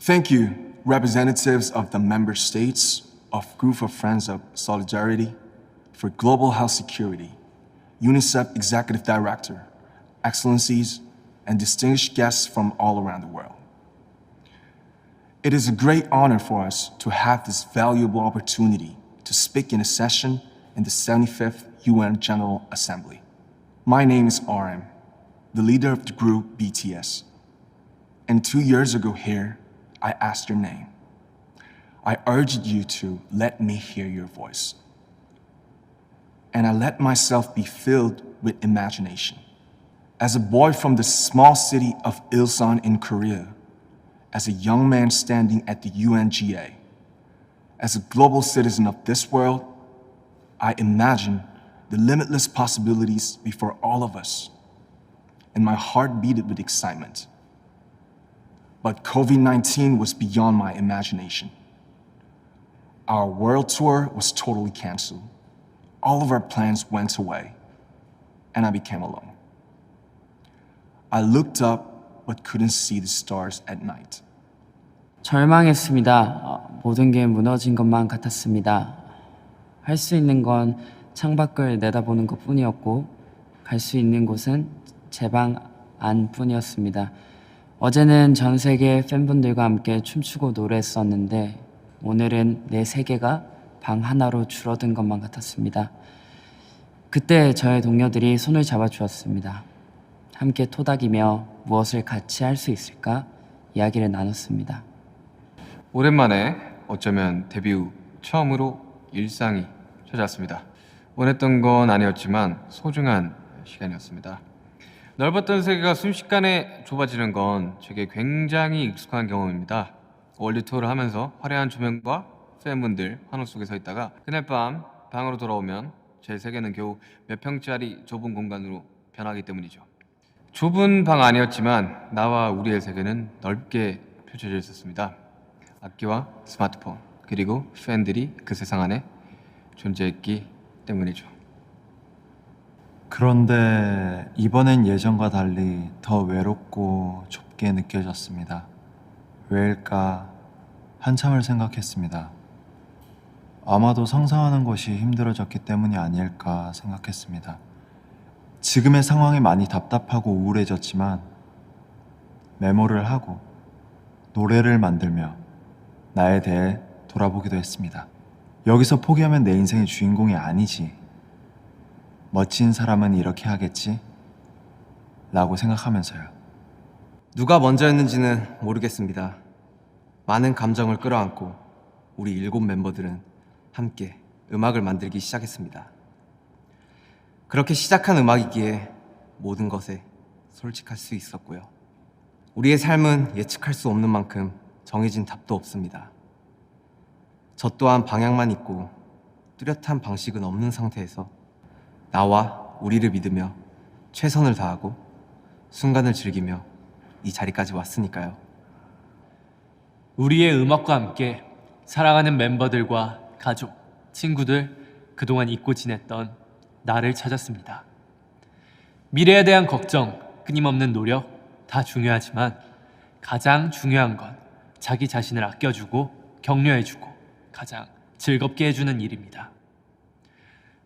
Thank you, representatives of the member states of Group of Friends of Solidarity for Global Health Security, UNICEF Executive Director, Excellencies, and distinguished guests from all around the world. It is a great honor for us to have this valuable opportunity to speak in a session in the 75th UN General Assembly. My name is RM, the leader of the group BTS. And two years ago here, I asked your name. I urged you to let me hear your voice. And I let myself be filled with imagination. As a boy from the small city of Ilsan in Korea, as a young man standing at the UNGA, as a global citizen of this world, I imagine the limitless possibilities before all of us, and my heart beat with excitement But COVID 19 was beyond my imagination. Our world tour was totally canceled. All of our plans went away, and I became alone. I looked up but couldn't see the stars at night. 절망했습니다. 어, 모든 게 무너진 것만 같았습니다. 할 수 있는 건 창밖을 내다보는 것 뿐이었고, 갈 수 있는 곳은 제 방 안뿐이었습니다. 어제는 전 세계 팬분들과 함께 춤추고 노래했었는데, 오늘은 내 세계가 방 하나로 줄어든 것만 같았습니다. 그때 저의 동료들이 손을 잡아 주었습니다. 함께 토닥이며 무엇을 같이 할 수 있을까 이야기를 나눴습니다. 오랜만에 어쩌면 데뷔 후 처음으로 일상이 찾아왔습니다. 원했던 건 아니었지만 소중한 시간이었습니다. 넓었던 세계가 순식간에 좁아지는 건 제게 굉장히 익숙한 경험입니다. 월드 투어를 하면서 화려한 조명과 팬분들 환호 속에 서 있다가 그날 밤 방으로 돌아오면 제 세계는 겨우 몇 평짜리 좁은 공간으로 변하기 때문이죠. 좁은 방 아니었지만 나와 우리의 세계는 넓게 펼쳐져 있었습니다. 악기와 스마트폰 그리고 팬들이 그 세상 안에 존재했기 때문이죠. 그런데 이번엔 예전과 달리 더 외롭고 좁게 느껴졌습니다. 왜일까? 한참을 생각했습니다. 아마도 상상하는 것이 힘들어졌기 때문이 아닐까 생각했습니다. 지금의 상황이 많이 답답하고 우울해졌지만 메모를 하고 노래를 만들며 나에 대해 돌아보기도 했습니다. 여기서 포기하면 내 인생의 주인공이 아니지. 멋진 사람은 이렇게 하겠지? 라고 생각하면서요. 누가 먼저였는지는 모르겠습니다. 많은 감정을 끌어안고 우리 일곱 멤버들은 함께 음악을 만들기 시작했습니다. 그렇게 시작한 음악이기에 모든 것에 솔직할 수 있었고요. 우리의 삶은 예측할 수 없는 만큼 정해진 답도 없습니다. 저 또한 방향만 있고 뚜렷한 방식은 없는 상태에서 나와 우리를 믿으며 최선을 다하고 순간을 즐기며 이 자리까지 왔으니까요. 우리의 음악과 함께 사랑하는 멤버들과 가족, 친구들 그동안 잊고 지냈던 나를 찾았습니다. 미래에 대한 걱정, 끊임없는 노력 다 중요하지만 가장 중요한 건 자기 자신을 아껴주고 격려해주고 가장 즐겁게 해주는 일입니다.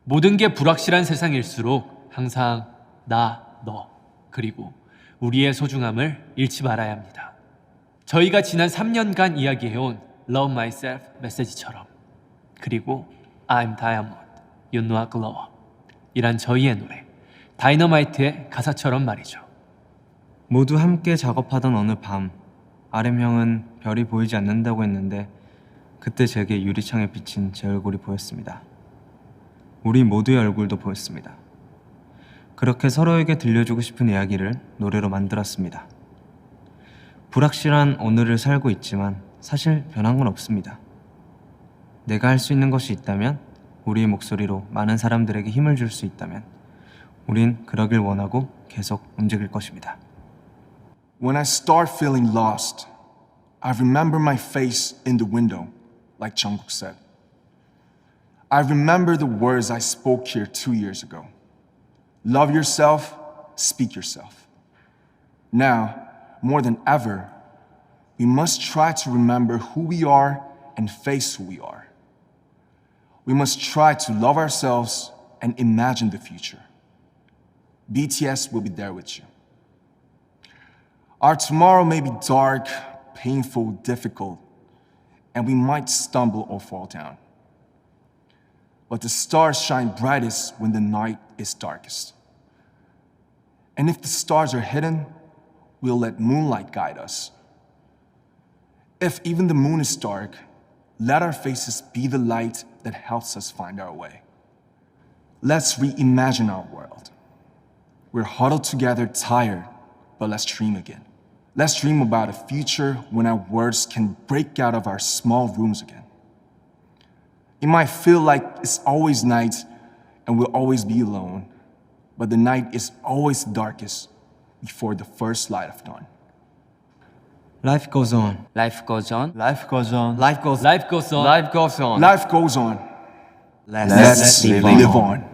모든 게 불확실한 세상일수록 항상 나, 너, 그리고 우리의 소중함을 잃지 말아야 합니다. 저희가 지난 3년간 이야기해온 Love Myself 메시지처럼 그리고 I'm Diamond, You Know I Glow 이란 저희의 노래 다이너마이트의 가사처럼 말이죠. 모두 함께 작업하던 어느 밤 RM 형은 별이 보이지 않는다고 했는데 그때 제게 유리창에 비친 제 얼굴이 보였습니다. 우리 모두의 얼굴도 보였습니다. 그렇게 서로에게 들려주고 싶은 이야기를 노래로 만들었습니다. 불확실한 오늘을 살고 있지만 사실 변한 건 없습니다. 내가 할 수 있는 것이 있다면 우리의 목소리로 많은 사람들에게 힘을 줄 수 있다면 우린 그러길 원하고 계속 움직일 것입니다. When I start feeling lost, I remember my face in the window, like Jungkook said. I remember the words I spoke here two years ago. Love yourself, speak yourself. Now, more than ever, we must try to remember who we are and face who we are. We must try to love ourselves and imagine the future. BTS will be there with you. Our tomorrow may be dark, painful, difficult, and we might stumble or fall down. But the stars shine brightest when the night is darkest. And if the stars are hidden, we'll let moonlight guide us. If even the moon is dark, let our faces be the light that helps us find our way. Let's reimagine our world. We're huddled together, tired, but let's dream again. Let's dream about a future when our words can break out of our small rooms again. It might feel like it's always night and we'll always be alone, but the night is always darkest before the first light of dawn. Life goes on. Life goes on. Life goes on. Life goes on. Life goes on. Life goes on. Life goes on. Let's, Let's live on.